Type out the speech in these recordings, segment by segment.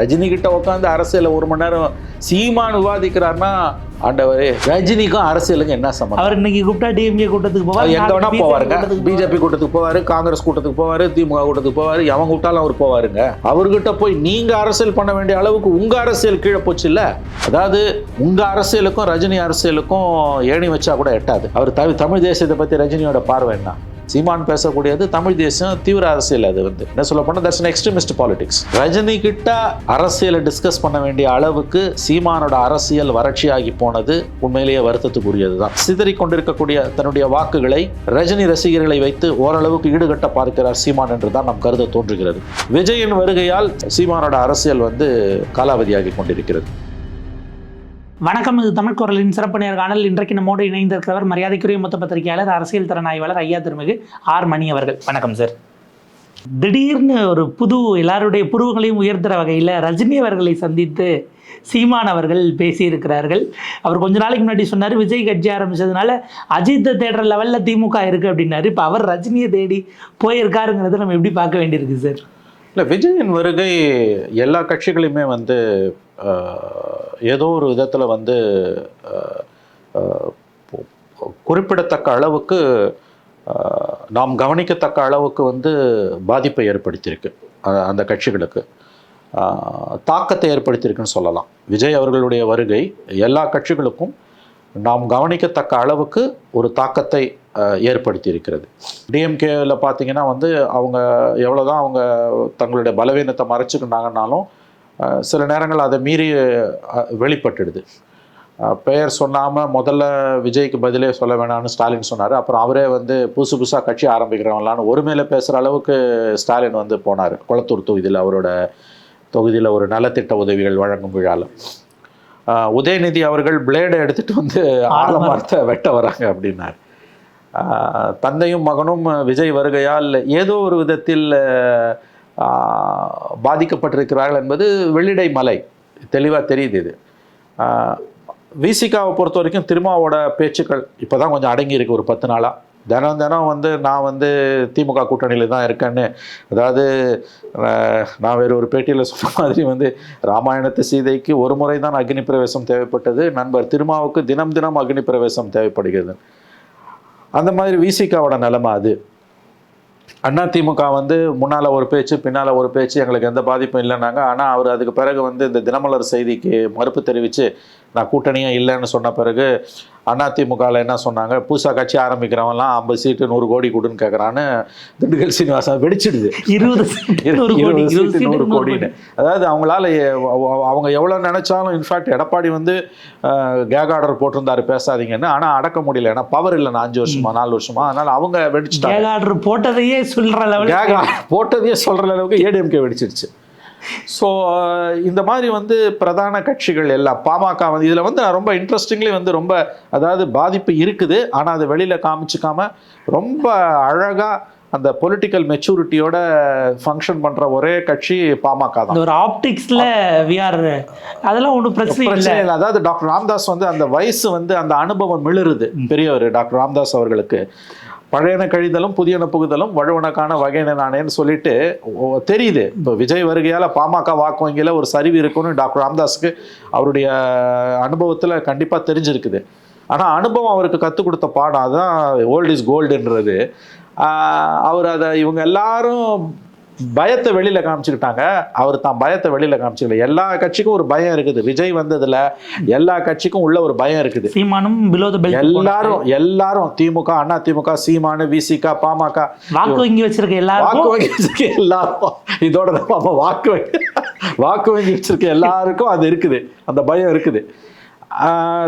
ரஜினி கிட்ட உட்காந்து அரசியல ஒரு மணி நேரம் சீமான் விவாதிக்கிறாருன்னா ஆண்டவரே ரஜினிக்கும் அரசியலுக்கும் என்ன சம்பந்தம்? அவர் இன்னைக்கு கூப்பிட்டா டிஎம்கே கூட்டத்துக்கு அவர் எங்க வேணா போவாருங்க. போவாரு. பிஜேபி கூட்டத்துக்கு போவாரு. காங்கிரஸ் கூட்டத்துக்கு போவாரு திமுக கூட்டத்துக்கு போவாரு எவன் கூப்பிட்டாலும் அவர் போவாருங்க. அவர்கிட்ட போய் நீங்க அரசியல் பண்ண வேண்டிய அளவுக்கு உங்க அரசியல் கீழே போச்சு இல்ல? அதாவது உங்க அரசியலுக்கும் ரஜினி அரசியலுக்கும் ஏணி வச்சா கூட எட்டாது. அவர் தமிழ் தமிழ் தேசியத்தை பத்தி ரஜினியோட பார்வை என்ன? சீமான் பேசக்கூடியது தமிழ் தேசம் தீவிர அரசியல் அது வந்து. என்ன சொல்ல போனால் that's an extremist politics Rajini கிட்ட அரசியலை டிஸ்கஸ் பண்ண வேண்டிய அளவுக்கு சீமானோட அரசியல் வறட்சியாகி போனது உண்மையிலேயே வருத்தத்துக்குரியது தான் சிதறிக் கொண்டிருக்கக்கூடிய தன்னுடைய வாக்குகளை ரஜினி ரசிகர்களை வைத்து ஓரளவுக்கு ஈடுகட்ட பார்க்கிறார் சீமான் என்று தான் நாம் கருத தோன்றுகிறது. விஜயின் வருகையால் சீமானோட அரசியல் வந்து காலாவதியாகி கொண்டிருக்கிறது. வணக்கம் இது தமிழ் குரலின் சிறப்பு நேர்காணல் இன்றைக்கு நம்மோடு இணைந்திருக்கிறவர் மரியாதைக்குரிய மொத்த பத்திரிகையாளர் அரசியல் திறனாய்வாளர் ஐயா திருமிகு ஆர் மணி அவர்கள். வணக்கம் சார் திடீர்னு ஒரு புது எல்லாருடைய புருவங்களையும் உயர்த்துற வகையில் ரஜினி அவர்களை சந்தித்து சீமான் அவர்கள் பேசியிருக்கிறார்கள். அவர் கொஞ்ச நாளைக்கு முன்னாடி சொன்னார் விஜய் கட்சி ஆரம்பித்ததுனால அஜித்தை தேடுற லெவலில் திமுக இருக்குது அப்படின்னாரு. இப்போ அவர் ரஜினியை தேடி போயிருக்காருங்கிறத நம்ம எப்படி பார்க்க வேண்டியிருக்கு சார் இல்லை விஜயின் வருகை எல்லா கட்சிகளையுமே வந்து ஏதோ ஒரு விதத்தில் வந்து குறிப்பிடத்தக்க அளவுக்கு நாம் கவனிக்கத்தக்க அளவுக்கு வந்து பாதிப்பை ஏற்படுத்தியிருக்கு அந்த கட்சிகளுக்கு. தாக்கத்தை ஏற்படுத்தியிருக்குன்னு சொல்லலாம். விஜய் அவர்களுடைய வருகை எல்லா கட்சிகளுக்கும் நாம் கவனிக்கத்தக்க அளவுக்கு ஒரு தாக்கத்தை ஏற்படுத்தியிருக்கிறது. ஏற்படுத்தி இருக்கிறது பார்த்தீங்கன்னா வந்து அவங்க எவ்வளோ தான் அவங்க தங்களுடைய பலவீனத்தை மறைச்சிக்கிட்டாங்கன்னாலும் சில நேரங்கள் அதை மீறி வெளிப்பட்டுடுது. பெயர் சொல்லாமல் முதல்ல விஜய்க்கு பதிலே சொல்ல வேணாம்னு ஸ்டாலின் சொன்னார். அப்புறம் அவரே வந்து புதுசு புதுசாக கட்சி ஆரம்பிக்கிறவங்களான்னு மேலே பேசுகிற அளவுக்கு ஸ்டாலின் வந்து போனார். குளத்தூர் தொகுதியில் அவரோட தொகுதியில் ஒரு நலத்திட்ட உதவிகள் வழங்கும் விழாவில் உதயநிதி அவர்கள் பிளேடை எடுத்துட்டு வந்து ஆலமரத்தை வெட்ட வராங்க அப்படின்னார். தந்தையும் மகனும் விஜய் வருகையால் ஏதோ ஒரு விதத்தில் பாதிக்கப்பட்டிருக்கிறார்கள் என்பது வெள்ளிடை மலை. தெளிவாக தெரியுது இது. விசிகாவை பொறுத்த வரைக்கும் திருமாவோட பேச்சுக்கள் இப்போ தான் கொஞ்சம் அடங்கி இருக்கு ஒரு பத்து நாளாக தினம் தினம் வந்து நான் வந்து திமுக கூட்டணியில் தான் இருக்கேன்னு. அதாவது நான் வேறு ஒரு பேட்டியில் சொன்ன மாதிரி வந்து ராமாயணத்து சீதைக்கு ஒரு முறை தான் அக்னி பிரவேசம் தேவைப்பட்டது. நண்பர் திருமாவுக்கு தினம் தினம் அக்னி பிரவேசம் தேவைப்படுகிறது. அந்த மாதிரி விசிகாவோட நிலைமை அது. அண்ணா திமுக வந்து முன்னால் ஒரு பேச்சு பின்னால் ஒரு பேச்சு எங்களுக்கு எந்த பாதிப்பும் இல்லைனாங்க ஆனால் அவர் அதுக்கு பிறகு வந்து இந்த தினமலர் செய்திக்கு மறுப்பு தெரிவித்து நான் கூட்டணியே இல்லைன்னு சொன்ன பிறகு அண்ணா திமுகவில் என்ன சொன்னாங்க? புதுசாக கட்சி ஆரம்பிக்கிறவன்லாம் ஐம்பது சீட்டு நூறு கோடி கொடுன்னு கேட்குறான்னு திண்டுக்கல் சீனிவாசன் வெடிச்சிடுது. இருபது இருபது நூறு கோடின்னு. அதாவது அவங்களால அவங்க எவ்வளோ நினைச்சாலும் இன்ஃபேக்ட் எடப்பாடி வந்து கேக் ஆர்டர் போட்டிருந்தாரு பேசாதீங்கன்னு. ஆனால் அடக்க முடியல. ஏன்னா பவர் இல்லைண்ணா அஞ்சு வருஷமா நாலு வருஷமா. அதனால அவங்க வெடிச்சிட்டாங்க. கேக் ஆர்டர் போட்டதையே சொல்ற லெவல் கேக் போட்டதையே சொல்கிற அளவுக்கு ஏடிஎம்கே வெடிச்சிருச்சு. ஸோ இந்த மாதிரி வந்து பிரதான கட்சிகள் எல்லாம் பாமக வந்து இதில் வந்து நான் ரொம்ப இன்ட்ரெஸ்டிங்லி வந்து ரொம்ப அதாவது பாதிப்பு இருக்குது. ஆனால் அதை வெளியில் காமிச்சிக்காம ரொம்ப அழகாக அந்த பொலிட்டிக்கல் மெச்சூரிட்டியோட ஃபங்க்ஷன் பண்ணுற ஒரே கட்சி பாமக தான். ஒரு ஆப்டிக்ஸ்ல விஆர் அதெல்லாம் ஒன்றும் பிரச்சனை இல்லை. பிரச்சனை இல்லை. அதாவது டாக்டர் ராம்தாஸ் வந்து அந்த வயசு வந்து அந்த அனுபவம் மிளருது. பெரியவர் டாக்டர் ராம்தாஸ் அவர்களுக்கு. பழையன கழிதலும் புதியன புகுதலும் வழுவனக்கான வகையின நானேன்னு சொல்லிட்டு தெரியுது. இப்போ விஜய் வருகையால் பாமக வாக்கு வங்கியில் ஒரு சரிவு இருக்குன்னு டாக்டர் ராம்தாஸுக்கு அவருடைய அனுபவத்தில் கண்டிப்பாக தெரிஞ்சிருக்குது. ஆனால் அனுபவம் அவருக்கு கற்றுக் கொடுத்த பாடம் அதுதான் ஓல்ட் இஸ் கோல்டுன்றது அவர் அதை இவங்க எல்லாரும் பயத்தை வெளியில காமிச்சுக்கிட்டாங்க. அவர் தான் பயத்தை வெளியில காமிச்சுக்கல. எல்லா கட்சிக்கும் ஒரு பயம் இருக்குது. விஜய் வந்ததுல எல்லா கட்சிக்கும் உள்ள ஒரு பயம் இருக்குது. சீமானும் பிலோ எல்லாரும் எல்லாரும் திமுக அண்ணா திமுக சீமானு விசிக பாமக. வாக்கு வங்கி வச்சிருக்க வாக்கு எல்லாருக்கும் வங்கி வச்சிருக்க எல்லாரும் இதோட தான் பாப்பா வாக்கு வங்கி வாக்கு வங்கி வச்சிருக்க எல்லாருக்கும் அது இருக்குது. அந்த பயம் இருக்குது.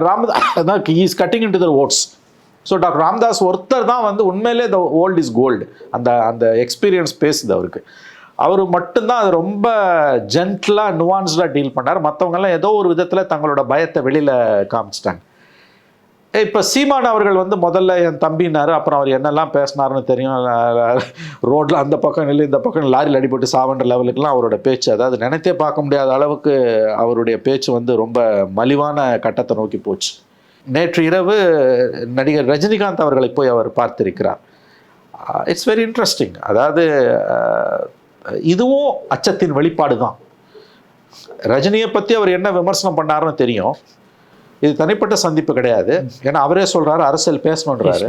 Ramadoss is cutting in to the votes so doctor Ramdas ஒருத்தர் தான் வந்து உண்மையிலே த ஓல்ட் இஸ் கோல்டு அந்த அந்த எக்ஸ்பீரியன்ஸ் பேசுது அவருக்கு. அவர் மட்டும்தான் அது ரொம்ப ஜென்டிலாக நுவான்ஸ்டாக டீல் பண்ணார். மற்றவங்கெல்லாம் ஏதோ ஒரு விதத்தில் தங்களோட பயத்தை வெளியில் காமிச்சிட்டாங்க. இப்போ சீமான் அவர்கள் வந்து முதல்ல என் தம்பினார் அப்புறம் அவர் என்னெல்லாம் பேசினாருன்னு தெரியும். ரோட்டில் அந்த பக்கம் நில்லு இந்த பக்கம் லாரியில் அடிபட்டு சாவன்ற லெவலுக்குலாம் அவரோட பேச்சு. அதாவது நினைத்தே பார்க்க முடியாத அளவுக்கு அவருடைய பேச்சு வந்து ரொம்ப மலிவான கட்டத்தை நோக்கி போச்சு. நேற்று இரவு நடிகர் ரஜினிகாந்த் அவர்களை போய் அவர் பார்த்திருக்கிறார். இட்ஸ் வெரி இன்ட்ரெஸ்டிங் அதாவது இதுவும் அச்சத்தின் வெளிப்பாடு தான் ரஜினியை பற்றி அவர் என்ன விமர்சனம் பண்ணாருன்னு தெரியும். இது தனிப்பட்ட சந்திப்பு கிடையாது. ஏன்னா அவரே சொல்றாரு அரசியல் பேசணுன்றாரு.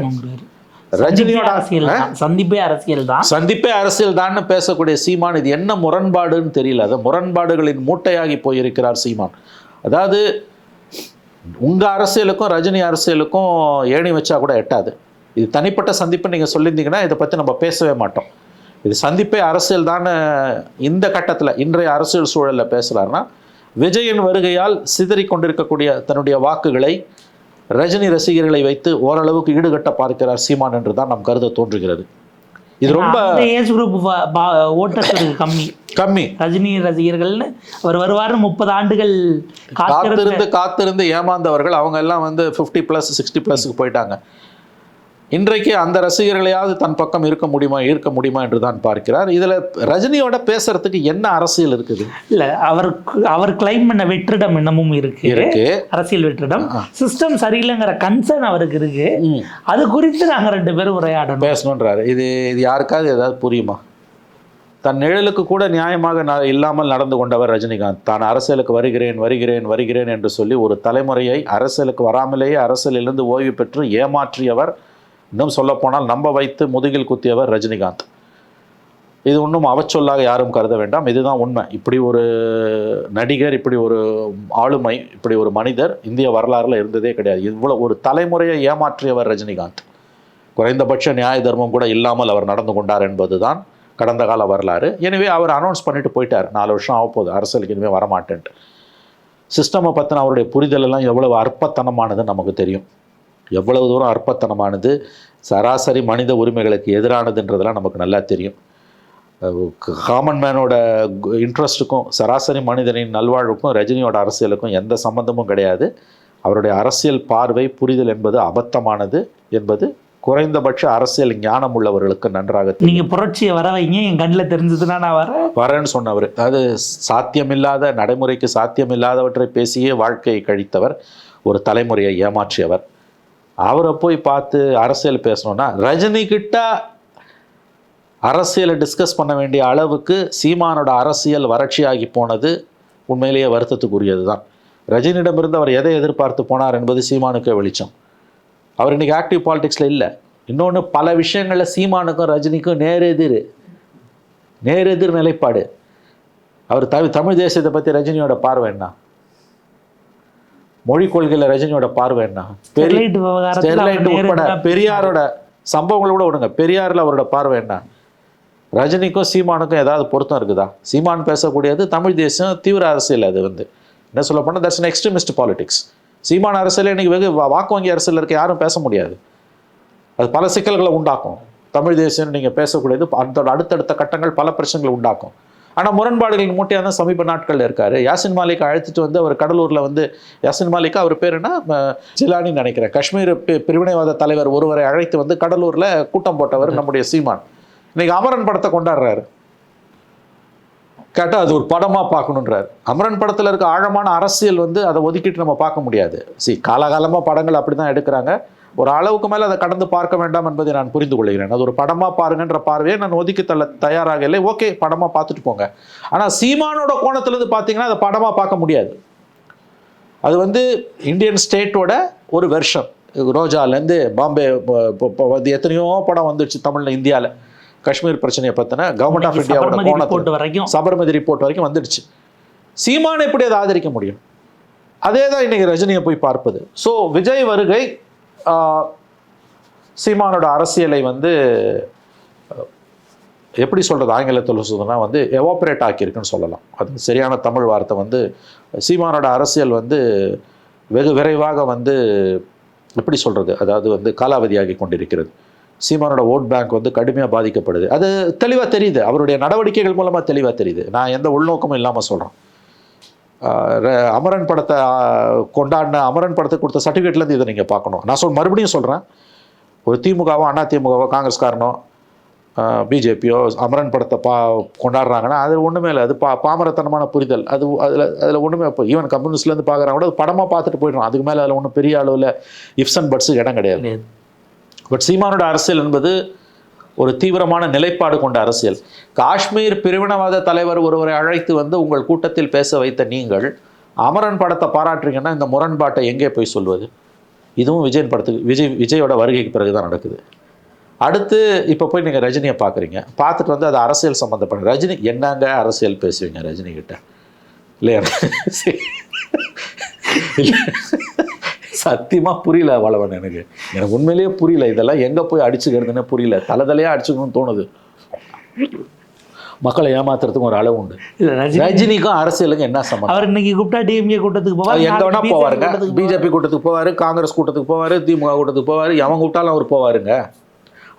ரஜினியோட அரசியல் தான் சந்திப்பே அரசியல் தான் சந்திப்பே அரசியல் தான்னு பேசக்கூடிய சீமான் இது என்ன முரண்பாடுன்னு தெரியல. அது முரண்பாடுகளின் மூட்டையாகி போயிருக்கிறார் சீமான். அதாவது உங்கள் அரசியலுக்கும் ரஜினி அரசியலுக்கும் ஏணி வச்சா கூட எட்டாது. இது தனிப்பட்ட சந்திப்பு நீங்கள் சொல்லியிருந்தீங்கன்னா இதை பற்றி நம்ம பேசவே மாட்டோம். இது சந்திப்பே அரசியல் தான் இந்த கட்டத்தில் இன்றைய அரசியல் சூழலில் பேசுகிறாருன்னா விஜயின் வருகையால் சிதறி கொண்டிருக்கக்கூடிய தன்னுடைய வாக்குகளை ரஜினி ரசிகர்களை வைத்து ஓரளவுக்கு ஈடுகட்ட பார்க்கிறார் சீமான் என்று தான் நாம் கருத தோன்றுகிறது. இது ரொம்ப ஏஜ் குரூப் இருக்கு கம்மி. கம்மி. ரஜினி ரசிகர்கள்னு அவர் வருவாருன்னு முப்பது ஆண்டுகள் காத்திருந்த காத்திருந்து காத்திருந்து ஏமாந்தவர்கள் அவங்க எல்லாம் வந்து ஃபிஃப்டி ப்ளஸ் சிக்ஸ்டி ப்ளஸுக்கு போயிட்டாங்க. இன்றைக்கு அந்த ரசிகர்களையாவது தன் பக்கம் இருக்க முடியுமா ஈர்க்க முடியுமா என்று தான் பார்க்கிறார். இதுல ரஜினியோட பேசுறதுக்கு என்ன அரசியல் இருக்குது? இல்ல அவருக்கு அவர் கிளைம் பண்ண வெற்றிடம் இன்னமும் இருக்கு. இருக்கு. அரசியல் வெற்றிடம். சிஸ்டம் சரியில்லைங்கிற கன்சர்ன் அவருக்கு இருக்கு. அது குறித்து நாங்க ரெண்டு பேரும் உரையாடணும். பேசணுன்றாரு இது இது யாருக்காவது ஏதாவது புரியுமா? தன் நிழலுக்கு கூட நியாயமாக இல்லாமல் நடந்து கொண்டவர் ரஜினிகாந்த். தான் அரசியலுக்கு வருகிறேன் வருகிறேன் வருகிறேன் என்று சொல்லி ஒரு தலைமுறையை அரசியலுக்கு வராமலேயே அரசியலிலிருந்து ஓய்வு பெற்று ஏமாற்றியவர் இன்னும் சொல்லப்போனால் நம்ப வைத்து முதுகில் குத்தியவர் ரஜினிகாந்த். இது ஒன்றும் அவச்சொல்லாக யாரும் கருத வேண்டாம். இதுதான் உண்மை. இப்படி ஒரு நடிகர் இப்படி ஒரு ஆளுமை இப்படி ஒரு மனிதர் இந்திய வரலாறில் இருந்ததே கிடையாது. இவ்வளோ ஒரு தலைமுறையை ஏமாற்றியவர் ரஜினிகாந்த். குறைந்தபட்ச நியாய தர்மம் கூட இல்லாமல் அவர் நடந்து கொண்டார் என்பது தான் கடந்த கால வரலாறு. எனவே அவர் அனௌன்ஸ் பண்ணிட்டு போயிட்டார். நாலு வருஷம் ஆக போகுது அரசியலுக்கு இனிமேல் வரமாட்டேன்ட்டு. சிஸ்டமை பற்றின அவருடைய புரிதல் எல்லாம் எவ்வளவு அற்பத்தனமானதுன்னு நமக்கு தெரியும். எவ்வளவு தூரம் அற்பத்தனமானது சராசரி மனித உரிமைகளுக்கு எதிரானதுன்றதெல்லாம் நமக்கு நல்லா தெரியும். காமன் மேனோட இன்ட்ரெஸ்ட்டுக்கும் சராசரி மனிதனின் நல்வாழ்வுக்கும் ரஜினியோட அரசியலுக்கும் எந்த சம்பந்தமும் கிடையாது. அவருடைய அரசியல் பார்வை புரிதல் என்பது அபத்தமானது என்பது குறைந்தபட்ச அரசியல் ஞானம் உள்ளவர்களுக்கு நன்றாக தெரியும். நீங்க புரட்சியை வர வைங்க என் கண்ணில் தெரிஞ்சதுன்னா நான் வரேன். வரேன்னு சொன்னவர். அது சாத்தியமில்லாத நடைமுறைக்கு சாத்தியமில்லாதவற்றை பேசியே வாழ்க்கையை கழித்தவர் ஒரு தலைமுறையை ஏமாற்றியவர். அவரை போய் பார்த்து அரசியல் பேசணும்னா ரஜினி கிட்ட அரசியலை டிஸ்கஸ் பண்ண வேண்டிய அளவுக்கு சீமானோட அரசியல் வறட்சியாகி போனது உண்மையிலேயே வருத்தத்துக்குரியது தான் ரஜினியிடமிருந்து அவர் எதை எதிர்பார்த்து போனார் என்பது சீமானுக்கே வெளிச்சம். அவர் இன்னைக்கு ஆக்டிவ் பாலிடிக்ஸில் இல்லை. இன்னொன்று பல விஷயங்களில் சீமானுக்கும் ரஜினிக்கும் நேரெதிர் நேரெதிர் நிலைப்பாடு. அவர் தமிழ் தமிழ் தேசியத்தை பற்றி ரஜினியோட பார்வை என்ன? மொழி கொள்கையில் ரஜினியோட பார்வை என்ன? ஸ்டெர்லைட் ஸ்டெர்லைட் உட்பட பெரியாரோட சம்பவங்களை கூட விடுங்க. பெரியாரில் அவரோட பார்வை என்ன? ரஜினிக்கும் சீமானுக்கும் ஏதாவது பொருத்தம் இருக்குதா? சீமான் பேசக்கூடியது தமிழ் தேசியம் தீவிர அரசியல் அது வந்து. என்ன சொல்ல போனால் that's an extremist politics Seeman அரசியல் இன்னைக்கு வெகு வாக்கு வங்கி அரசியல் இருக்க யாரும் பேச முடியாது. அது பல சிக்கல்களை உண்டாக்கும். தமிழ் தேசியம் நீங்கள் பேசக்கூடியது அதோட அடுத்தடுத்த கட்டங்கள் பல பிரச்சனைகளை உண்டாக்கும். ஆனால் முரண்பாடுகளின் மூட்டையாக தான் சமீப நாட்களில் இருக்கார். யாசின் மாலிக் அழைச்சிட்டு வந்து அவர் கடலூரில் வந்து யாசின் மாலிக்கா அவர் பேர் என்ன? ஜிலானி ஜிலானின்னு நினைக்கிறேன். காஷ்மீர் பி- பிரிவினைவாத தலைவர் ஒருவரை அழைத்து வந்து கடலூரில் கூட்டம் போட்டவர் நம்முடைய சீமான். இன்னைக்கு அமரன் படத்தை கொண்டாடுறாரு. கேட்டால் அது ஒரு படமாக பார்க்கணுன்றார் அமரன் படத்தில் இருக்க ஆழமான அரசியல் வந்து அதை ஒதுக்கிட்டு நம்ம பார்க்க முடியாது. சி காலகாலமாக படங்கள் அப்படி தான் எடுக்கிறாங்க. ஒரு அளவுக்கு மேலே அதை கடந்து பார்க்க வேண்டாம் என்பதை நான் புரிந்து கொள்கிறேன். அது ஒரு படமாக பாருங்கன்ற பார்வையை நான் ஒதுக்கி தள்ள தயாராக இல்லை. ஓகே படமாக பார்த்துட்டு போங்க. ஆனால் சீமானோட கோணத்துலேருந்து பார்த்தீங்கன்னா அதை படமாக பார்க்க முடியாது. அது வந்து இந்தியன் ஸ்டேட்டோட ஒரு வெர்ஷன். ரோஜாலேருந்து பாம்பே வந்து எத்தனையோ படம் வந்துடுச்சு தமிழில் இந்தியாவில் காஷ்மீர் பிரச்சனையை பற்றின கவர்மெண்ட் ஆஃப் இந்தியாவோட ரிப்போர்ட் வரைக்கும். சபர்மதி ரிப்போர்ட் வரைக்கும் வந்துடுச்சு. சீமான் எப்படி அதை ஆதரிக்க முடியும்? அதே தான் இன்னைக்கு ரஜினியை போய் பார்ப்பது. ஸோ விஜய் வருகை சீமானோட அரசியலை வந்து எப்படி சொல்கிறது ஆங்கிலத்தில் சொல்றதுன்னா வந்து எவாப்ரேட் ஆக்கியிருக்குன்னு சொல்லலாம். அது சரியான தமிழ் வார்த்தை வந்து சீமானோட அரசியல் வந்து வெகு விரைவாக வந்து எப்படி சொல்கிறது அதாவது வந்து காலாவதியாகி கொண்டிருக்கிறது. சீமானோட ஓட் பேங்க் வந்து கடுமையாக பாதிக்கப்படுது. அது தெளிவாக தெரியுது. அவருடைய நடவடிக்கைகள் மூலமாக தெளிவாக தெரியுது. நான் எந்த உள்நோக்கமும் இல்லாமல் சொல்கிறேன் அமரன் படத்தை கொண்டாடின அமரன் படத்துக்கு கொடுத்த சர்டிஃபிகேட்லேருந்து இதை நீங்கள் பார்க்கணும். நான் சொல் மறுபடியும் சொல்கிறேன் ஒரு திமுகவோ அண்ணா திமுகவோ காங்கிரஸ்காரனோ பிஜேபியோ அமரன் படத்தை பா கொண்டாடுறாங்கன்னா அது ஒன்றுமே இல்லை. அது பா பாமரத்தனமான புரிதல். அது அதில் அதில் ஒன்றுமே இப்போ ஈவன் கம்யூனிஸ்ட்லேருந்து பார்க்குறாங்க கூட அது படமாக பார்த்துட்டு போயிடுறோம் அதுக்கு மேலே அதில் ஒன்றும் பெரிய அளவில் இஃப்ஸ் அண்ட் பட்ஸுக்கு இடம் கிடையாது. பட் சீமானோட அரசியல் என்பது ஒரு தீவிரமான நிலைப்பாடு கொண்ட அரசியல். காஷ்மீர் பிரிவினவாத தலைவர் ஒருவரை அழைத்து வந்து உங்கள் கூட்டத்தில் பேச வைத்த நீங்கள் அமரன் படத்தை பாராட்டுறீங்கன்னா இந்த முரண்பாட்டை எங்கே போய் சொல்வது? இதுவும் விஜயன் படத்துக்கு விஜய் விஜயோட வருகைக்கு பிறகு தான் நடக்குது. அடுத்து இப்போ போய் நீங்கள் ரஜினியை பார்க்குறீங்க பார்த்துட்டு வந்து அது அரசியல் சம்மந்தப்பட்ட ரஜினி என்னங்க அரசியல் பேசுவீங்க ரஜினிகிட்ட? இல்லையா? இல்லையா சத்தியமாக புரியல வளவன் எனக்கு. எனக்கு உண்மையிலேயே புரியல. இதெல்லாம் எங்கே போய் அடிச்சுக்கிறதுன்னு புரியல. தலை தலையாக அடிச்சுக்கணும்னு தோணுது. மக்களை ஏமாத்துறதுக்கும் ஒரு அளவு உண்டு. ரஜினிக்கும் அரசியலுக்கும் என்ன சம்மந்தம் அவர் இன்னைக்கு கூப்பிட்டா டிஎம்கே கூட்டத்துக்கு போவார் எங்க வேணா போவாருங்க. பிஜேபி கூட்டத்துக்கு போவாரு காங்கிரஸ் கூட்டத்துக்கு போவாரு திமுக கூட்டத்துக்கு போவாரு எவன் கூப்பிட்டாலும் அவர் போவாருங்க.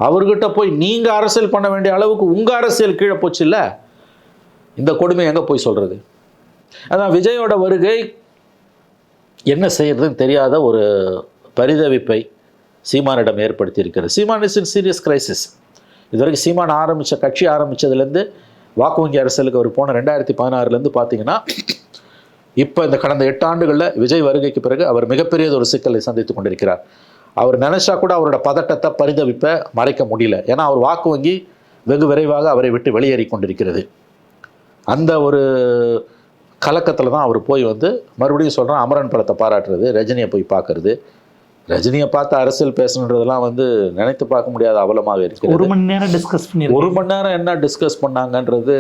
அவர்கிட்ட போய் நீங்க அரசியல் பண்ண வேண்டிய அளவுக்கு உங்க அரசியல் கீழே போச்சு இல்ல? இந்த கொடுமை எங்க போய் சொல்றது? அதான் விஜயோட வருகை என்ன செய்கிறதுன்னு தெரியாத ஒரு பரிதவிப்பை சீமானிடம் ஏற்படுத்தியிருக்கிறது. Seeman is in serious crisis இதுவரைக்கும் சீமான் ஆரம்பித்த கட்சி ஆரம்பித்ததுலேருந்து வாக்கு வங்கி அரசியலுக்கு அவர் போன ரெண்டாயிரத்தி பதினாறுலேருந்து பார்த்தீங்கன்னா இப்போ இந்த கடந்த எட்டு ஆண்டுகளில் விஜய் வருகைக்கு பிறகு அவர் மிகப்பெரியது ஒரு சிக்கலை சந்தித்து கொண்டிருக்கிறார். அவர் நினைச்சா கூட அவரோட பதட்டத்தை பரிதவிப்பை மறைக்க முடியல. ஏன்னா அவர் வாக்கு வங்கி வெகு விரைவாக அவரை விட்டு வெளியேறி கொண்டிருக்கிறது. அந்த ஒரு கலக்கத்தில் தான் அவர் போய் வந்து மறுபடியும் சொல்கிறேன் அமரன் படத்தை பாராட்டுறது ரஜினியை போய் பார்க்கறது. ரஜினியை பார்த்து அரசியல் பேசணுன்றதெல்லாம் வந்து நினைத்து பார்க்க முடியாத அவலமாக இருக்கிறது. ஒரு மணி நேரம் டிஸ்கஸ் பண்ணிருக்கோம் ஒரு மணி நேரம் என்ன டிஸ்கஸ் பண்ணாங்கன்றது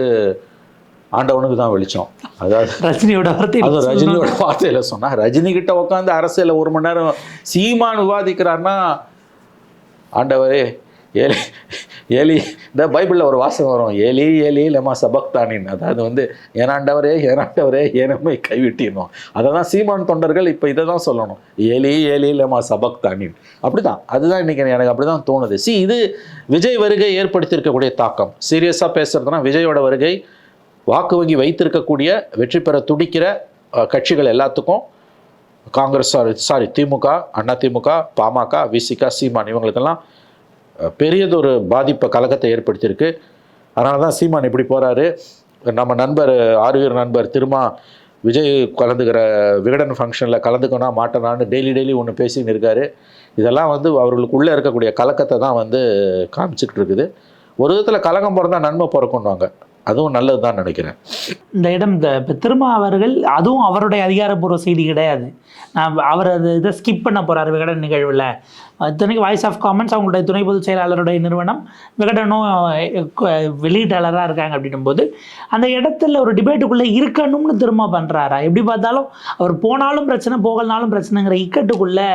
ஆண்டவனுக்கு தான் வெளிச்சம். அதாவது ரஜினியோட வார்த்தை அது ரஜினியோட வார்த்தையில சொன்னா ரஜினி கிட்ட உட்காந்து அரசியல ஒரு மணி நேரம் சீமான் விவாதிக்கிறார்னா ஆண்டவரே ஏலி ஏலி இந்த பைபிளில் ஒரு வாசகம் வரும். ஏலி ஏலி லெமா சபக்தானின். அதாவது வந்து ஏனாண்டவரே ஏனாண்டவரே ஏனமை கைவிட்டினோம் அதை தான் சீமான் தொண்டர்கள் இப்போ இதை தான் சொல்லணும். ஏலி ஏலி லெமா சபக்தானின். அப்படிதான். அதுதான் இன்னைக்கு எனக்கு அப்படி தான் தோணுது. சி இது விஜய் வருகை ஏற்படுத்தியிருக்கக்கூடிய தாக்கம். சீரியஸாக பேசுகிறதுனா விஜயோட வருகை வாக்கு வங்கி வைத்திருக்கக்கூடிய வெற்றி பெற துடிக்கிற கட்சிகள் எல்லாத்துக்கும் காங்கிரஸ் சாரி சாரி திமுக அண்ணா திமுக பாமக விசிக சீமான் இவங்களுக்கெல்லாம் பெரியதொரு பாதிப்பை கலக்கத்தை ஏற்படுத்தியிருக்கு. அதனால தான் சீமான் இப்படி போகிறாரு நம்ம நண்பர் ஆறுவீர் நண்பர் திருமா விஜய் கலந்துக்கிற விகடன் ஃபங்க்ஷனில் கலந்துக்கணும் மாட்டேனான்னு டெய்லி டெய்லி ஒன்று பேசின்னு இருக்காரு. இதெல்லாம் வந்து அவர்களுக்குள்ளே இருக்கக்கூடிய கலக்கத்தை தான் வந்து காமிச்சிக்கிட்டு இருக்குது ஒரு விதத்தில் கலகம் பிறந்தால் நன்மை பிறக்கும்வாங்க அதுவும் நல்லது தான் நினைக்கிறேன். இந்த இடம் இந்த இப்போ திருமா அவர்கள் அதுவும் அவருடைய அதிகாரப்பூர்வ செய்தி கிடையாது. நான் அவர் அது இதை ஸ்கிப் பண்ண போகிறார் விகடன் நிகழ்வில். இத்தனைக்கு வாய்ஸ் ஆஃப் காமன்ஸ் அவங்களுடைய துணை பொதுச் செயலாளருடைய நிறுவனம் விகடனும் வெளியீட்டாளராக இருக்காங்க அப்படின்னும் போது அந்த இடத்துல ஒரு டிபேட்டுக்குள்ளே இருக்கணும்னு திரும்ப பண்ணுறாரா எப்படி பார்த்தாலும் அவர் போனாலும் பிரச்சனை போகலனாலும் பிரச்சனைங்கிற இக்கட்டுக்குள்ளே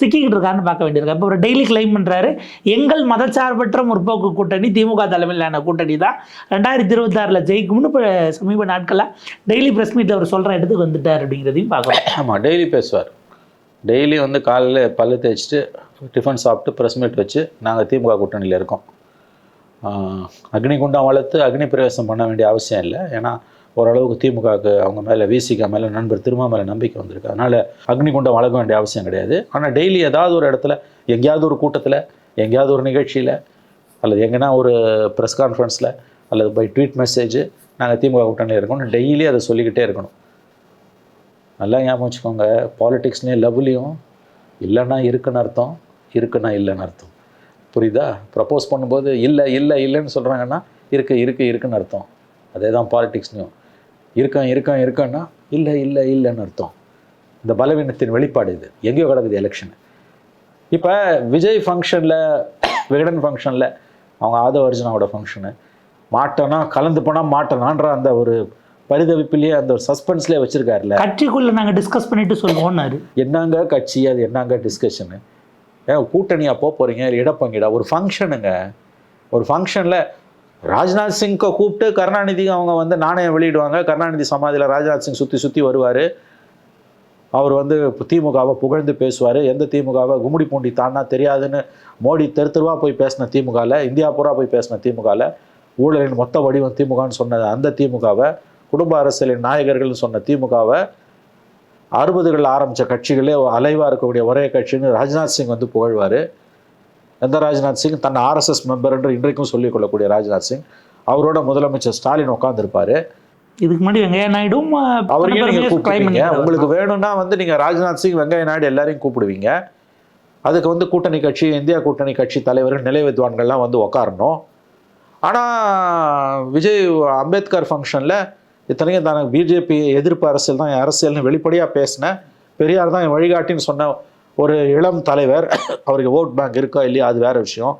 சிக்கிக்கிட்டு இருக்காருன்னு பார்க்க வேண்டியிருக்கு. இப்போ ஒரு டெய்லி கிளைம் பண்ணுறாரு எங்கள் மதச்சார்பற்ற முற்போக்கு கூட்டணி திமுக தலைமையிலான கூட்டணி தான். ரெண்டாயிரத்தி இருபத்தாறில் ஜெயிக்கும்னு இப்போ சமீப நாட்களாக டெய்லி ப்ரெஸ் மீட்டில் அவர் சொல்கிற இடத்துக்கு வந்துட்டார் அப்படிங்கிறதையும் பார்க்கலாம் ஆமாம் டெய்லி பேசுவார். டெய்லி வந்து காலையில் பல்லு தேய்ச்சிட்டு டிஃபன் சாப்பிட்டு ப்ரெஸ் மீட் வச்சு நாங்கள் திமுக கூட்டணியில் இருக்கோம். அக்னி குண்டம் வளர்த்து அக்னி பிரவேசம் பண்ண வேண்டிய அவசியம் இல்லை. ஏன்னா ஓரளவுக்கு திமுகவுக்கு அவங்க மேலே விசிகா மேலே நண்பர் திருமா மேலே நம்பிக்கை வந்திருக்கு. அதனால் அக்னி குண்டம் வளர்க்க வேண்டிய அவசியம் கிடையாது. ஆனால் டெய்லி ஏதாவது ஒரு இடத்துல எங்கேயாவது ஒரு கூட்டத்தில் எங்கேயாவது ஒரு நிகழ்ச்சியில் அல்லது எங்கன்னா ஒரு ப்ரெஸ் கான்ஃபரன்ஸில் அல்லது பை ட்வீட் மெசேஜ் நாங்கள் திமுக கூட்டணியில் இருக்கோம்னு டெய்லி அதை சொல்லிக்கிட்டே இருக்கணும். நல்லா ஞாபகம் வச்சுக்கோங்க. பாலிட்டிக்ஸ்லேயும் லவ்லேயும் இல்லைன்னா இருக்குன்னு அர்த்தம். இருக்குன்னா இல்லைன்னு அர்த்தம். புரியுதா? ப்ரப்போஸ் பண்ணும்போது இல்லை இல்லை இல்லைன்னு சொல்கிறாங்கன்னா இருக்கு இருக்கு இருக்குன்னு அர்த்தம். அதே தான் பாலிடிக்ஸ்லையும் இருக்கேன் இருக்கேன் இருக்கேன்னா இல்லை இல்லை இல்லைன்னு அர்த்தம். இந்த பலவீனத்தின் வெளிப்பாடு இது. எங்கேயோ கிடக்குது எலெக்ஷன் இப்போ விஜய் ஃபங்க்ஷனில் விகடன் ஃபங்க்ஷனில் அவங்க ஆதவ அர்ஜுனாவோட ஃபங்க்ஷனு மாட்டேனா கலந்து போனால் மாட்டேனான்ற அந்த ஒரு பரிதவிப்பிலேயே அந்த ஒரு சஸ்பென்ஸ்லேயே வச்சுருக்காருல கட்சிக்குள்ளே நாங்கள் டிஸ்கஸ் பண்ணிட்டு சொல்லுவோம்னாரு. என்னங்க கட்சி? அது என்னங்க டிஸ்கஷனு ஏன் கூட்டணியாக போக போகிறீங்க இடப்பங்கிடா? ஒரு ஃபங்க்ஷனுங்க ஒரு ஃபங்க்ஷனில் ராஜ்நாத் சிங்கை கூப்பிட்டு கருணாநிதிக்கு அவங்க வந்து நாணயம் வெளியிடுவாங்க. கருணாநிதி சமாதியில் ராஜ்நாத் சிங் சுற்றி சுற்றி வருவார். அவர் வந்து திமுகவை புகழ்ந்து பேசுவார். எந்த திமுகவை? கும்முடி பூண்டி தானா தெரியாதுன்னு மோடி தெரு தெருவாக போய் பேசின திமுகவில் இந்தியா பூரா போய் பேசின திமுகவில் ஊழலின் மொத்த வடிவம் திமுகன்னு சொன்ன அந்த திமுகவை குடும்ப அரசியலின் நாயகர்கள்னு சொன்ன திமுகவை அறுபதுகளில் ஆரம்பித்த கட்சிகளே அலைவாக இருக்கக்கூடிய ஒரே கட்சின்னு ராஜ்நாத் சிங் வந்து புகழ்வார். எந்த ராஜ்நாத் சிங்? தன்னை ஆர்எஸ்எஸ் மெம்பர் என்று இன்றைக்கும் சொல்லிக் கொள்ளக்கூடிய ராஜ்நாத் சிங். அவரோட முதலமைச்சர் ஸ்டாலின் உட்காந்துருப்பாரு இதுக்கு முன்னாடி வெங்கையா நாயுடும் கூப்பிடுவீங்க உங்களுக்கு வேணும்னா வந்து நீங்க ராஜ்நாத் சிங் வெங்கைய நாயுடு எல்லாரையும் கூப்பிடுவீங்க. அதுக்கு வந்து கூட்டணி கட்சி இந்தியா கூட்டணி கட்சி தலைவர்கள் நிலை வித்வான்கள்லாம் வந்து உக்காரணும். ஆனால் விஜய் அம்பேத்கர் ஃபங்க்ஷனில் இத்தனைக்கும் தானே பிஜேபி எதிர்ப்பு அரசியல் தான் என் அரசியல்னு வெளிப்படையாக பேசினேன் பெரியார் தான் என் வழிகாட்டின்னு சொன்ன ஒரு இளம் தலைவர் அவருக்கு ஓட் பேங்க் இருக்கா இல்லையா அது வேறு விஷயம்.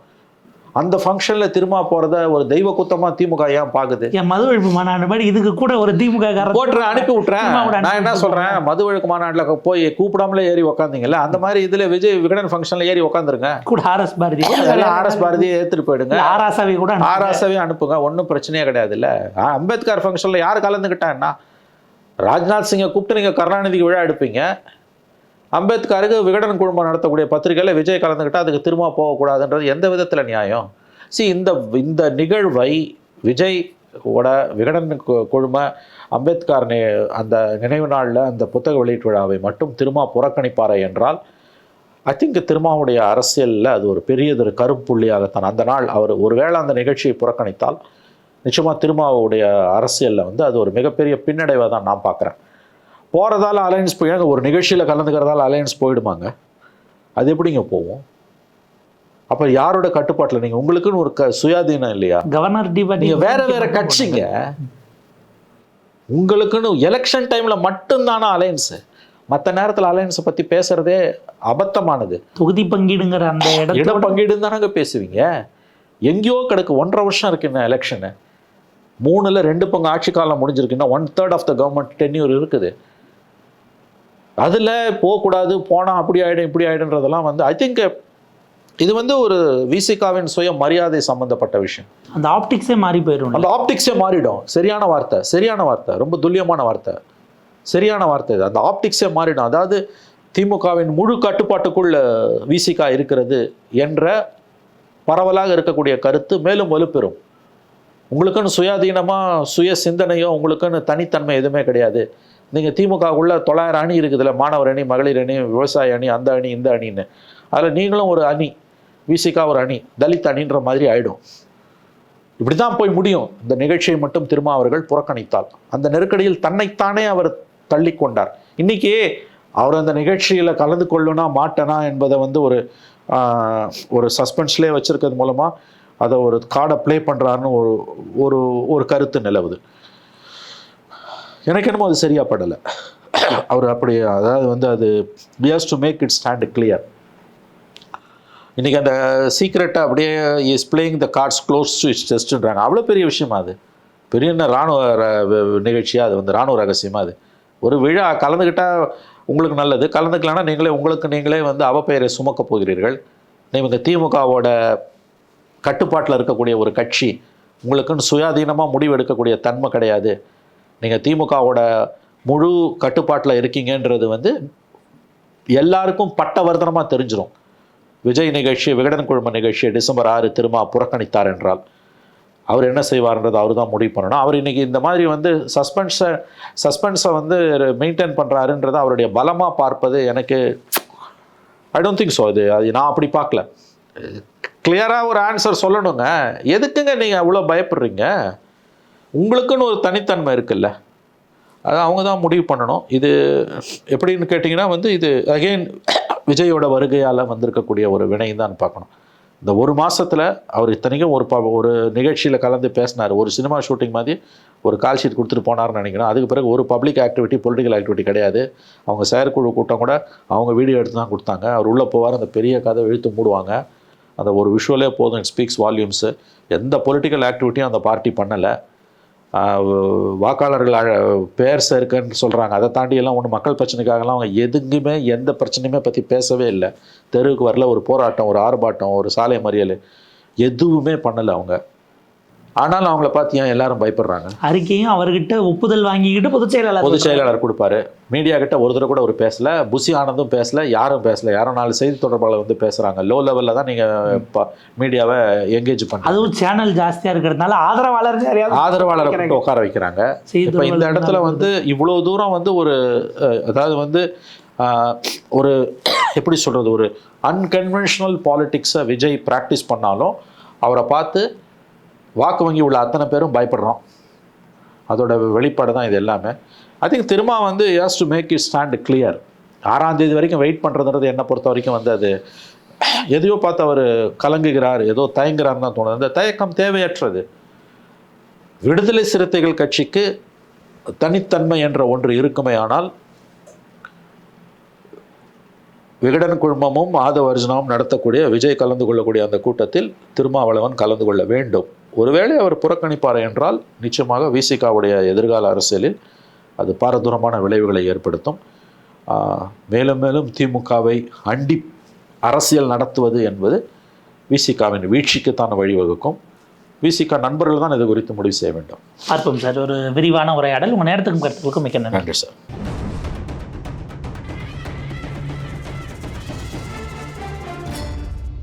அந்த ஃபங்க்ஷனில் திரும்ப போகிறத ஒரு தெய்வ குத்தமாக திமுக ஏன் பார்க்குது என் மது ஒழிப்பு மாநாடு மாதிரி இதுக்கு கூட ஒரு திமுக போட்டு அனுப்பி அனுப்பி நான் என்ன. சொல்றேன்? மது ஒழுக்கு மாநாட்டில் போய் கூப்பிடாமலே ஏறி உக்காந்தீங்கல்ல? அந்த மாதிரி இதுல விஜய் விகடன் ஃபங்க்ஷன்ல ஏறி உக்காந்துருங்க. கூட ஆர்எஸ் பாரதி ஆர்எஸ் பாரதியை ஏத்துட்டு போயிடுங்க. ஆராசாவை கூட. ஆராசவே அனுப்புங்க. ஒன்றும் பிரச்சனையே கிடையாது இல்ல. அம்பேத்கர் ஃபங்க்ஷன்ல யார் கலந்துக்கிட்டான்னா ராஜ்நாத் சிங்கை கூப்பிட்டு நீங்க கருணாநிதிக்கு விழா எடுப்பீங்க. அம்பேத்கருக்கு விகடன் குழுமம் நடத்தக்கூடிய பத்திரிகையில் விஜய் கலந்துக்கிட்டா அதுக்கு திரும்ப போகக்கூடாதுன்றது எந்த விதத்தில் நியாயம்? சி இந்த இந்த நிகழ்வை விஜய் ஓட விகடன் குழும அம்பேத்கர் அந்த நினைவு நாளில் அந்த புத்தக வெளியீட்டு விழாவை மட்டும் திருமா புறக்கணிப்பாரா என்றால் ஐ திங்க் திருமாவுடைய அரசியலில் அது ஒரு பெரியதொரு கருப்புள்ளியாகத்தான். அந்த நாள் அவர் ஒருவேளை அந்த நிகழ்ச்சியை புறக்கணித்தால் நிச்சயமாக திருமாவுடைய அரசியலில் வந்து அது ஒரு மிகப்பெரிய பின்னடைவை தான் நான் பார்க்குறேன். போகிறதால அலையன்ஸ் போய் ஒரு நிகழ்ச்சியில் கலந்துக்கிறதால அலையன்ஸ் போயிடுமாங்க? அது எப்படிங்க போகும்? அப்போ யாரோட கட்டுப்பாட்டில்? நீங்கள் உங்களுக்குன்னு ஒரு க சுயாதீனம் இல்லையா? கவர்னர் டி நீங்க வேற வேற கட்சிங்க. உங்களுக்குன்னு எலெக்ஷன் டைம்ல மட்டும்தானா அலையன்ஸ் மற்ற நேரத்தில் அலையன்ஸை பத்தி பேசுறதே அபத்தமானது. தொகுதி பங்கீடுங்கிற அந்த இட இடத்தோட பங்கீடு தானங்க பேசுவீங்க? எங்கேயோ கிடக்கு ஒன்றரை வருஷம் இருக்கு இன்னும் எலெக்ஷனு மூணுல ரெண்டு பங்கு ஆட்சி காலம் முடிஞ்சிருக்குன்னா one third of the government tenure இருக்குது. அதில் போகக்கூடாது போனால் அப்படி ஆயிடும் இப்படி ஆயிடுன்றதெல்லாம் வந்து ஐ திங்க் இது வந்து ஒரு விசிகாவின் சுய மரியாதை சம்பந்தப்பட்ட விஷயம். அந்த ஆப்டிக்ஸே மாறி போயிடும் அந்த ஆப்டிக்ஸே மாறிடும். சரியான வார்த்தை சரியான வார்த்தை ரொம்ப துல்லியமான வார்த்தை. சரியான வார்த்தை இது. அந்த ஆப்டிக்ஸே மாறிடும். அதாவது திமுகவின் முழு கட்டுப்பாட்டுக்குள்ள விசிகா இருக்கிறது என்ற பரவலாக இருக்கக்கூடிய கருத்து மேலும் வலுப்பெறும். உங்களுக்குன்னு சுயாதீனமாக சுய சிந்தனையோ உங்களுக்குன்னு தனித்தன்மை எதுவுமே கிடையாது. நீங்கள் திமுக உள்ள தொள்ளாயிரம் அணி இருக்குதுல்ல மாணவர் அணி மகளிர் அணி விவசாய அணி அந்த அணி இந்த அணின்னு. அதில் நீங்களும் ஒரு அணி விசிகா ஒரு அணி தலித் அணின்ற மாதிரி ஆயிடும். இப்படி தான் போய் முடியும். இந்த நிகழ்ச்சியை மட்டும் திருமா அவர்கள் புறக்கணித்தால். அந்த நெருக்கடியில் தன்னைத்தானே அவர் தள்ளி கொண்டார். இன்னைக்கு அவர் அந்த நிகழ்ச்சியில் கலந்து கொள்ளுனா மாட்டனா என்பதை வந்து ஒரு ஒரு சஸ்பென்ஸ்லேயே வச்சுருக்கிறது மூலமாக அதை ஒரு கார்டை ப்ளே பண்ணுறாருன்னு ஒரு ஒரு ஒரு கருத்து நிலவுது. எனக்கு என்னமோ அது சரியாக படலை. அவர் அப்படி அதாவது வந்து அது fears to make it stand clear இன்றைக்கி அந்த சீக்ரெட்டை அப்படியே is playing the cards close to its டெஸ்ட்டுன்றாங்க அவ்வளோ பெரிய விஷயமா அது? பெரிய என்ன இராணுவ ர- நிகழ்ச்சியாக அது வந்து இராணுவ ரகசியமா அது? ஒரு விழா கலந்துக்கிட்டால் உங்களுக்கு நல்லது. கலந்துக்கலன்னா நீங்களே உங்களுக்கு நீங்களே வந்து அவப்பெயரை சுமக்கப் போகிறீர்கள். நீங்கள் திமுகவோட கட்டுப்பாட்டில் இருக்கக்கூடிய ஒரு கட்சி. உங்களுக்குன்னு சுயாதீனமாக முடிவு எடுக்கக்கூடிய தன்மை கிடையாது. நீங்கள் திமுகவோட முழு கட்டுப்பாட்டில் இருக்கீங்கன்றது வந்து எல்லாருக்கும் பட்டவர்தனமாக தெரிஞ்சிடும் விஜய் நிகழ்ச்சி விகடன் குழும நிகழ்ச்சியை டிசம்பர் ஆறு திரும்ப புறக்கணித்தார் என்றால் அவர் என்ன செய்வார்ன்றது அவர் தான் முடிவு பண்ணணும். அவர் இன்றைக்கி இந்த மாதிரி வந்து சஸ்பென்ஸை சஸ்பென்ஸை வந்து மெயின்டைன் பண்ணுறாருன்றதை அவருடைய பலமாக பார்ப்பது எனக்கு ஐ டோன்ட் திங்க் ஸோ அது அது நான் அப்படி பார்க்கல. கிளியராக ஒரு ஆன்சர் சொல்லணுங்க. எதுக்குங்க நீங்கள் அவ்வளோ பயப்படுறீங்க? உங்களுக்குன்னு ஒரு தனித்தன்மை இருக்குல்ல. அது அவங்க தான் முடிவு பண்ணணும். இது எப்படின்னு கேட்டிங்கன்னா வந்து இது அகைன் விஜயோட வருகையால் வந்திருக்கக்கூடிய ஒரு வினையும் தான் பார்க்கணும். இந்த ஒரு மாதத்தில் அவர் இத்தனைக்கும் ஒரு ப ஒரு நிகழ்ச்சியில் கலந்து பேசினார். ஒரு சினிமா ஷூட்டிங் மாதிரி ஒரு கால் ஷீட் கொடுத்துட்டு போனார்னு நினைக்கிறேன். அதுக்கு பிறகு ஒரு பப்ளிக் ஆக்டிவிட்டி பொலிட்டிக்கல் ஆக்டிவிட்டி கிடையாது. அவங்க செயற்குழு கூட்டம் கூட அவங்க வீடியோ எடுத்து தான் கொடுத்தாங்க. அவர் உள்ளே போவார் அந்த பெரிய கதை இழுத்து மூடுவாங்க. அந்த ஒரு விஷுவலே போதும். இட் ஸ்பீக்ஸ் வால்யூம்ஸு எந்த பொலிட்டிக்கல் ஆக்டிவிட்டியும் அந்த பார்ட்டி பண்ணலை. வாக்காளர்கள் அழ- சேர்க்கன்னு சொல்கிறாங்க அதை தாண்டி எல்லாம் ஒன்று மக்கள் பிரச்சனைக்காகலாம் அவங்க எதுங்குமே எந்த பிரச்சனையுமே பற்றி பேசவே இல்லை. தெருவுக்கு வரல ஒரு போராட்டம் ஒரு ஆர்ப்பாட்டம் ஒரு சாலை மறியல் எதுவுமே பண்ணலை அவங்க. ஆனாலும் அவங்கள பார்த்து ஏன் எல்லாரும் பயப்படுறாங்க? அறிக்கையும் அவர்கிட்ட ஒப்புதல் வாங்கிக்கிட்டு பொதுச் செயலாளர் பொதுச் செயலாளர் கொடுப்பாரு. மீடியா கிட்ட ஒரு தடவை கூட அவர் பேசல. புசி ஆனந்தும் பேசல யாரும் பேசல. யாரும் நாலு செய்தி தொடர்பாளர் வந்து பேசுறாங்க. லோ லெவல்ல தான் நீங்க மீடியாவை என்கேஜ் பண்ணுங்க அதுவும் சேனல் ஜாஸ்தியா இருக்கிறதுனால ஆதரவாளர் ஆதரவாளரை கூப்பிட்டு உட்கார வைக்கிறாங்க. இப்போ இந்த இடத்துல வந்து இவ்வளோ தூரம் வந்து ஒரு அதாவது வந்து ஒரு எப்படி சொல்றது? ஒரு அன்கன்வென்ஷனல் பாலிடிக்ஸை விஜய் ப்ராக்டிஸ் பண்ணாலும் அவரை பார்த்து வாக்கு வங்கி உள்ள அத்தனை பேரும் பயப்படுறோம். அதோட வெளிப்பாடு தான் இது எல்லாமே. ஐ திங்க் திரும்ப வந்து has to make it stand clear ஆறாம் தேதி வரைக்கும் வெயிட் பண்ணுறதுன்றது என்னை பொறுத்த வரைக்கும் வந்து அது எதையோ பார்த்து அவர் கலங்குகிறார் ஏதோ தயங்குறாருன்னு தான் தோணுது. அந்த தயக்கம் தேவையற்றது. விடுதலை சிறுத்தைகள் கட்சிக்கு தனித்தன்மை என்ற ஒன்று இருக்குமே ஆனால் விகடன் குழுமமும் ஆதவ அர்ஜுனாவும் நடத்தக்கூடிய விஜய் கலந்து கொள்ளக்கூடிய அந்த கூட்டத்தில் திருமாவளவன் கலந்து கொள்ள வேண்டும். ஒருவேளை அவர் புறக்கணிப்பார் என்றால் நிச்சயமாக விசிகாவுடைய எதிர்கால அரசியலில் அது பாரதூரமான விளைவுகளை ஏற்படுத்தும். மேலும் மேலும் திமுகவை அண்டி அரசியல் நடத்துவது என்பது விசிகாவின் வீழ்ச்சிக்குத்தான் வழிவகுக்கும். விசிகா நண்பர்கள் தான் இது குறித்து முடிவு செய்ய வேண்டும். பார்ப்போம் சார். ஒரு விரிவான உரையாடல். உங்கள் நேரத்துக்கும் கருத்துக்களுக்கும் மிக்க நன்றி சார்.